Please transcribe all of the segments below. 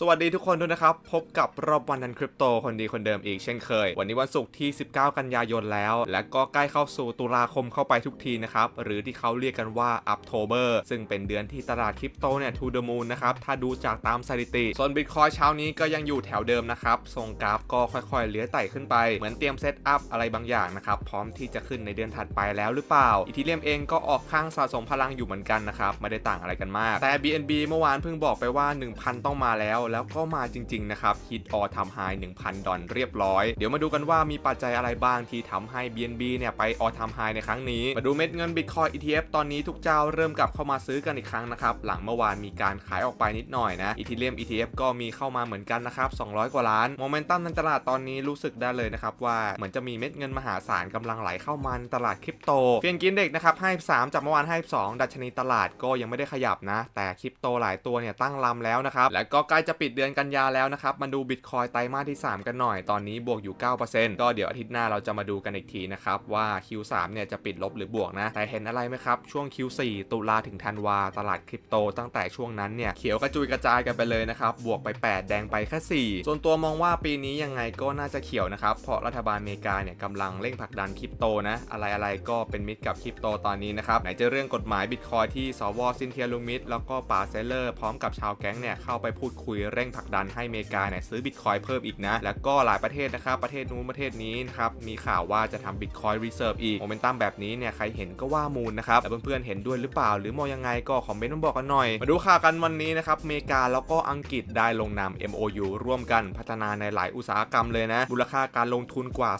สวัสดีทุกคนด้วยนะครับ พบกับรอบวันนันคริปโตคนดีคนเดิมอีกเช่นเคย วันนี้วันศุกร์ที่ 19 กันยายนแล้ว และก็ใกล้เข้าสู่ตุลาคมเข้าไปทุกทีนะครับ หรือที่เขาเรียกกันว่า October ซึ่งเป็นเดือนที่ตลาดคริปโตเนี่ย to the moon นะครับ ถ้าดูจากตามสถิติ ส่วน Bitcoin เช้านี้ก็ยังอยู่แถวเดิมนะครับ ทรงกราฟก็ค่อยๆเลื้อยไต่ขึ้นไป เหมือนเตรียมเซตอัพอะไรบางอย่างนะครับ พร้อมที่จะขึ้นในเดือนถัดไปแล้วหรือเปล่าอีทีเรียมเองก็ออกข้างสะสมพลังอยู่เหมือนกันนะครับไม่ได้ต่างอะไรกันมากแต่ BNB เมื่อวานเพิ่งบอกไปว่า 1,000 ต้องมาแล้วแล้วก็มาจริงๆนะครับฮิตออทำไฮ1,000 ดอลเรียบร้อย เดี๋ยวมาดูกันว่ามีปัจจัยอะไรบ้างที่ทำให้ BNB เนี่ยไปออทำไฮในครั้งนี้ มาดูเม็ดเงิน Bitcoin ETF ตอนนี้ทุกเจ้าเริ่มกลับเข้ามาซื้อกันอีกครั้งนะครับหลังเมื่อวานมีการขายออกไปนิดหน่อยนะ Ethereum ETF ก็มีเข้ามาเหมือนกันนะครับ200 กว่าล้านโมเมนตัมในตลาดตอนนี้รู้สึกได้เลยนะครับว่าเหมือนจะมีเม็ดเงินมหาศาลกำลังไหลเข้ามาในตลาดคริปโตเพียงกินเด็กนะครับให้3จากเมื่อวานให้2ดัชนีตลาดก็ยังไม่ได้ขยับนะ แต่คริปโตหลายตัวเนี่ยตั้งลำแล้วนะครับและก็ใกล้จะปิดเดือนกันยาแล้วนะครับ มาดู Bitcoin ไตรมาสที่ 3 กันหน่อย ตอนนี้บวกอยู่ 9%ก็เดี๋ยวอาทิตย์หน้าเราจะมาดูกันอีกทีนะครับ ว่า Q3 เนี่ยจะปิดลบหรือบวกนะ แต่เห็นอะไรไหมครับ ช่วง Q4 ตุลาถึงธันวา ตลาดคริปโตตั้งแต่ช่วงนั้นเนี่ย เขียวกระจุยกระจายกันไปเลยนะครับ บวกไป 8 แดงไปแค่4ส่วนตัวมองว่าปีนี้ยังไงก็น่าจะเขียวนะครับ เพราะรัฐบาลอเมริกาเนี่ยกำลังเร่งผลักดันคริปโตนะ อะไรๆก็เป็นมิตรกับคริปโตตอนนี้นะครับ ไหนจะเรื่องกฎหมายบิตคอยที่สวซินเทียลุงมิดแล้วก็ป๋าเซเลอร์พร้อมกับชาวแก๊งเนี่ยเข้าไปพูดคุยเร่งผลักดันให้อเมริกาเนี่ยซื้อบิตคอยเพิ่มอีกนะ แล้วก็หลายประเทศนะครับประเทศนู้นประเทศนี้นะครับมีข่าวว่าจะทำบิตคอยรีเซิร์ฟอีกโมเมนตัมแบบนี้เนี่ยใครเห็นก็ว่ามูลนะครับแล้วเพื่อนๆเห็นด้วยหรือเปล่า หรือมองยังไงก็คอมเมนต์มาบอกกันหน่อย มาดูข่าวกันวันนี้นะครับอเมริกาแล้วก็อังกฤษได้ลงนาม MOU ร่วมกันพัฒนาในหลายอุตสาหกรรมเลยนะมูลค่าการลงทุนกว่า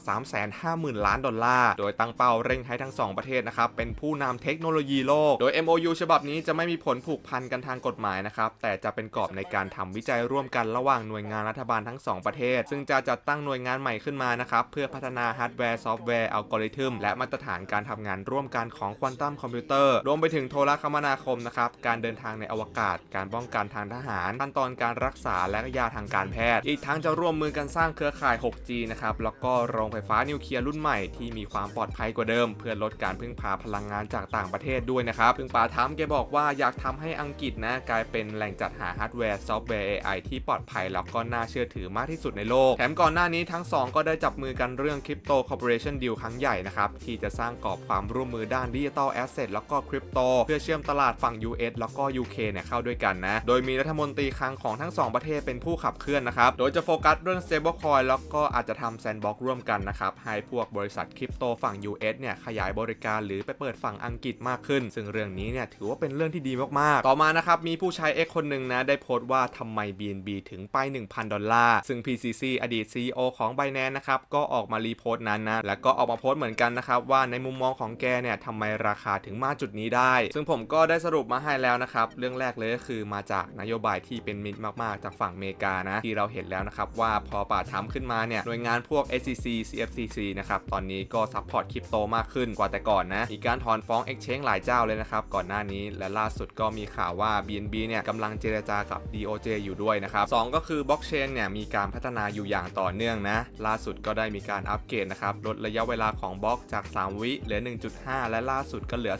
350,000 ล้านดอลลาร์โดยตั้งเป้าเร่งให้ทั้ง 2 ประเทศนะครับเป็นผู้นำเทคโนโลยีโลก โดย MOU ฉบับนี้จะไม่มีผลผูกพันกันทางกฎหมายนะครับแต่จะเป็นกรอบในการทำวิจัยร่วมกันระหว่างหน่วยงานรัฐบาลทั้ง 2 ประเทศ ซึ่งจะจัดตั้งหน่วยงานใหม่ขึ้นมานะครับเพื่อพัฒนาฮาร์ดแวร์ซอฟต์แวร์อัลกอริทึมและมาตรฐานการทำงานร่วมกันของควอนตัมคอมพิวเตอร์รวมไปถึงโทรคมนาคมนะครับการเดินทางในอวกาศ การป้องกันทางทหาร ขั้นตอนการรักษาและยาทางการแพทย์ อีกทั้งจะร่วมมือกันสร้างเครือข่าย 6G นะครับแล้วก็โรงไฟฟ้านิวเคลียร์รุ่นใหม่ที่มีความปลอดภัยกว่าเดิม เพื่อลดการพึ่งพาพลังงานจากต่างประเทศด้วยนะครับซึ่งปาทัมแกบอกว่าอยากทำให้อังกฤษนะกลายเป็นแหล่งจัดหาฮาร์ดแวร์ซอฟต์แวร์ AI ที่ปลอดภัยแล้วก็น่าเชื่อถือมากที่สุดในโลก แถมก่อนหน้านี้ทั้ง 2 ก็ได้จับมือกันเรื่อง Crypto Corporation Deal ครั้งใหญ่นะครับ ที่จะสร้างกรอบความร่วมมือด้านดิจิตอลแอสเซทแล้วก็คริปโตเพื่อเชื่อมตลาดฝั่ง US แล้วก็ UK เนี่ยเข้าด้วยกันนะ โดยมีรัฐมนตรีคลังของทั้ง 2 ประเทศเป็นผู้ขับเคลื่อนนะครับ โดยจะโฟกัสเรื่อง stablecoin แล้วก็อาจจะทำแซนด์บ็อกร่วมกันนะครับให้พวกบริษัทคริปโตฝั่ง US เนี่ยขยายบริการหรือไปเปิดฝั่งอังกฤษมากขึ้น ซึ่งเรื่องนี้เนี่ยถือว่าเป็นเรื่องที่ดีมากๆ ต่อมานะครับมีผู้ใช้ X คนหนึ่งนะได้โพสต์ว่าทำไม BNB ถึงไป 1,000 ดอลลาร์ ซึ่ง PCC อดีต CEO ของ Binance นะครับ ก็ออกมารีโพสต์นั้นนะ แล้วก็ออกมาโพสต์เหมือนกันนะครับ ว่าในมุมมองของแกเนี่ยทำไมราคาถึงมาจุดนี้ได้ ซึ่งผมก็ได้สรุปมาให้แล้วนะครับ เรื่องแรกเลยก็คือมาจากนโยบายที่เป็นมิตรมากๆ จากฝั่งอเมริกานะ ที่เราเห็นแล้วนะครับว่าพอป่าทำขึ้นมาเนี่ยหน่วยงานพวก SEC CFTC นะครับตอนนี้ก็ซัพพอร์ตคริปโตมากขึ้นกว่าแต่ก่อนนะมีการถอนฟ้อง Exchange หลายเจ้าเลยนะครับก่อนหน้านี้และล่าสุดก็มีข่าวว่า BNB เนี่ยกำลังเจรจากับ DOJ อยู่ด้วยนะครับสองก็คือบล็อกเชนเนี่ยมีการพัฒนาอยู่อย่างต่อเนื่องนะ ล่าสุดก็ได้มีการอัปเกรดนะครับลดระยะเวลาของบล็อกจาก 3 วิเหลือ 1.5 และล่าสุดก็เหลือ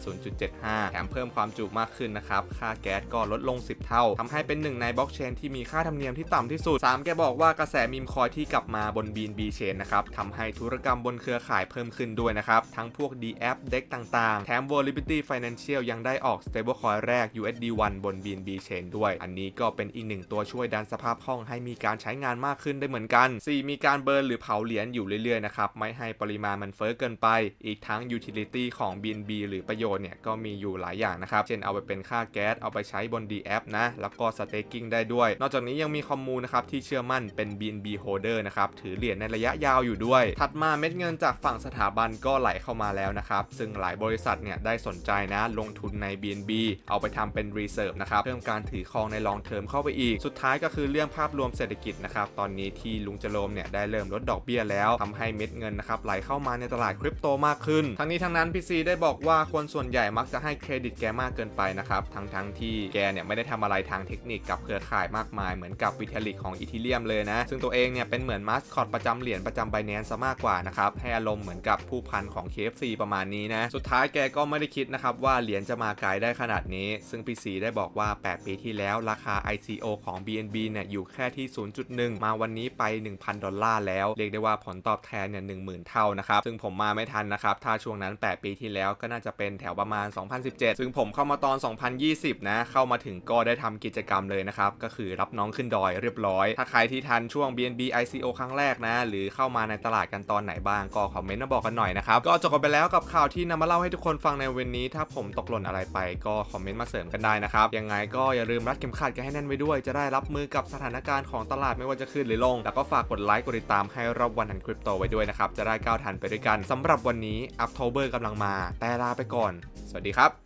0.75 แถมเพิ่มความจุมากขึ้นนะครับ ค่าแก๊สก็ลดลง 10 เท่าทำให้เป็นหนึ่งในบล็อกเชนที่มีค่าธรรมเนียมที่ต่ำที่สุด 3 แกบอกว่ากระแสมีมคอยที่กลับมาบน BNB Chain นะครับทำให้ธุรกรรมบนเครือข่ายเพิ่มขึ้นด้วยนะครับ ทั้งพวก d a p Dex ต่างๆ แถม Volibity Financial ยังได้ออก stablecoin แรก USD1 บน BNB Chain ด้วย อันนี้ก็เป็นอีกหนึ่งตัวชช่วยดันสภาพคล่องให้มีการใช้งานมากขึ้นได้เหมือนกัน 4 มีการเบิร์นหรือเผาเหรียญอยู่เรื่อยๆนะครับไม่ให้ปริมาณมันเฟ้อเกินไป อีกทั้ง utility ของ BNB หรือประโยชน์เนี่ยก็มีอยู่หลายอย่างนะครับ เช่นเอาไปเป็นค่าแก๊สเอาไปใช้บน D app นะแล้วก็ staking ได้ด้วย นอกจากนี้ยังมีคอมมูนะครับที่เชื่อมั่นเป็น BNB holder นะครับถือเหรียญในระยะยาวอยู่ด้วย ถัดมาเม็ดเงินจากฝั่งสถาบันก็ไหลเข้ามาแล้วนะครับซึ่งหลายบริษัทเนี่ยได้สนใจนะลงทุนใน BNB เอาไปทำเป็น reserve นะครับเพิ่มการถือครองใน long term เข้าไปอีกสุดท้ายก็คือเรื่องภาพรวมเศรษฐกิจนะครับตอนนี้ที่ลุงจโรมเนี่ยได้เริ่มลดดอกเบี้ยแล้วทำให้เม็ดเงินนะครับไหลเข้ามาในตลาดคริปโตมากขึ้น ทั้งนี้ทั้งนั้นพี่ซีได้บอกว่าคนส่วนใหญ่มักจะให้เครดิตแกมากเกินไปนะครับทั้งทั้งที่แกเนี่ยไม่ได้ทำอะไรทางเทคนิคกับเครือข่ายมากมายเหมือนกับวิทลิกของอีทีเรียมเลยนะซึ่งตัวเองเนี่ยเป็นเหมือนมาสคอตประจำเหรียญประจำไบแนนซ์ซะมากกว่านะครับให้อารมณ์เหมือนกับผู้พันของ KFC ประมาณนี้นะสุดท้ายแกก็ไม่ได้คิดนะครับว่าเหรียญจะมาไกลได้ขนาดนี้ ซึ่งพีซีได้บอกว่า 8 ปีที่แล้วราคา ICO ของ BNB เนี่ยอยู่แค่ที่ 0.1 มาวันนี้ไป 1,000 ดอลลาร์แล้ว เรียกได้ว่าผลตอบแทนเนี่ย10,000 เท่านะครับ ซึ่งผมมาไม่ทันนะครับ ถ้าช่วงนั้น 8 ปีที่แล้วก็น่าจะเป็นแถวประมาณ 2017 ซึ่งผมเข้ามาตอน 2020 นะ เข้ามาถึงก็ได้ทำกิจกรรมเลยนะครับ ก็คือรับน้องขึ้นดอยเรียบร้อย ถ้าใครที่ทันช่วง BNB ICO ครั้งแรกนะ หรือเข้ามาในตลาดกันตอนไหนบ้างก็คอมเมนต์มาบอกกันหน่อยนะครับ ก็จบกันไปแล้วกับข่าวที่นำมาเล่าให้ทุกคนฟังในวันนี้ ถ้าผมตกหล่นอะไรไปก็คอมเมนต์มาเสริมกันได้นะครับยังไงก็อย่าลืมรัดเข็มขัดกันให้แน่นไว้ด้วยจะได้รับมือกับสถานการณ์ของตลาดไม่ว่าจะขึ้นหรือลง แล้วก็ฝากกดไลค์กดติดตามให้รอบวันทันคริปโตไว้ด้วยนะครับ จะได้ก้าวทันไปด้วยกันสำหรับวันนี้อัพโทเบอร์กำลังมา แต่ลาไปก่อน สวัสดีครับ